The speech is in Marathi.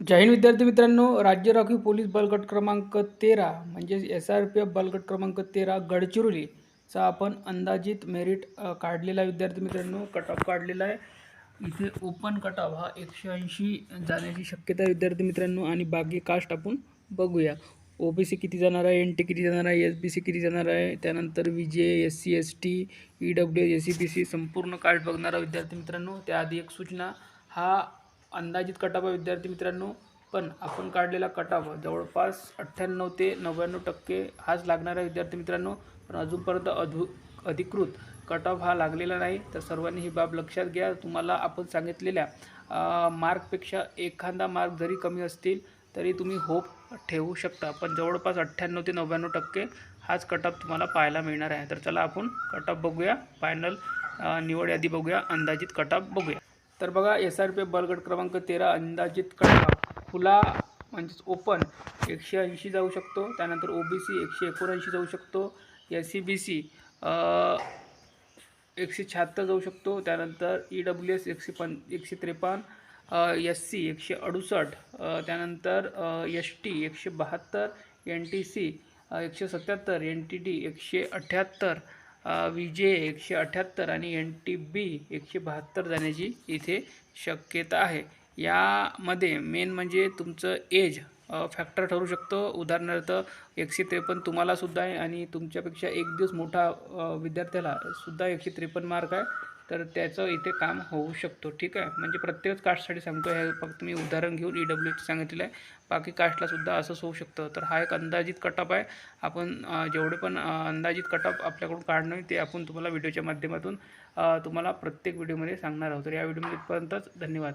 जय हिंद विद्यार्थी मित्रांनो राज्य राखीव पोलीस बलगट क्रमांक तेरा म्हणजेच एस आर पी एफ बलगट क्रमांक तेरा गडचिरोलीचा आपण अंदाजित मेरिट काढलेला आहे विद्यार्थी मित्रांनो. कट ऑफ काढलेला आहे. इथे ओपन कट ऑफ हा एकशे ऐंशी जाण्याची शक्यता आहे विद्यार्थी मित्रांनो. आणि बाकी कास्ट आपण बघूया. ओ बी सी किती जाणार आहे? एन टी किती जाणार आहे? एस बी सी किती जाणार आहे? त्यानंतर V J S C S T E W S S B C संपूर्ण कास्ट बघणारा विद्यार्थी मित्रांनो त्याआधी एक सूचना. हा अंदाजित कटाप विद्यार्थी मित्रांनो पण आपण काढलेला कटाप जवळपास अठ्ठ्याण्णव ते नव्याण्णव टक्के हाच लागणार आहे विद्यार्थी मित्रांनो पण अजूनपर्यंत अधू अधिकृत कटऑफ हा लागलेला नाही. तर सर्वांनी ही बाब लक्षात घ्या. तुम्हाला आपण सांगितलेल्या मार्कपेक्षा एखादा मार्क जरी कमी असतील तरी तुम्ही होप ठेवू शकता. पण जवळपास अठ्ठ्याण्णव ते नव्याण्णव टक्के हाच कटऑफ तुम्हाला पाहायला मिळणार आहे. तर चला आपण कटऑफ बघूया. फायनल निवड यादी बघूया. अंदाजित कटऑफ बघूया. तर बघा एस आर पी बलगड बलगट क्रमांक तेरा अंदाजित कळवा खुला म्हणजेच ओपन एकशे ऐंशी जाऊ शकतो. त्यानंतर ओ बी सी एकशे एकोणऐंशी जाऊ शकतो. एस सी बी सी एकशे शहात्तर जाऊ शकतो. त्यानंतर ई डब्ल्यू एस एकशे पं एकशे त्रेपन्न एस सी एकशे अडुसष्ट त्यानंतर एस टी एकशे बहात्तर एन टी सी एकशे सत्याहत्तर एन टी डी एकशे अठ्ठ्याहत्तर विजे जे एकशे अठ्ठ्याहत्तर आणि एन टी बी एकशे बहात्तर जाण्याची इथे शक्यता आहे. यामध्ये मेन म्हणजे तुमचं एज फॅक्टर ठरू शकतो. उदाहरणार्थ एकशे त्रेपन्न तुम्हालासुद्धा आहे आणि तुमच्यापेक्षा एक दिवस मोठा विद्यार्थ्याला सुद्धा एकशे त्रेपन्न मार्क आहे. तर त्याचं इथे काम होऊ शकतो. ठीक आहे? म्हणजे प्रत्येक कास्टसाठी सांगतो हे फक्त मी उदाहरण घेऊन ई डब्ल्यू सांगितलेलं आहे. बाकी कास्टलासुद्धा असंच होऊ शकतं. तर हा एक अंदाजित कटअप आहे. आपण जेवढे पण अंदाजित कटअप आपल्याकडून काढणं ते आपण तुम्हाला व्हिडिओच्या माध्यमातून तुम्हाला प्रत्येक व्हिडिओमध्ये सांगणार आहोत. तर या व्हिडिओमध्ये इथपर्यंतच धन्यवाद.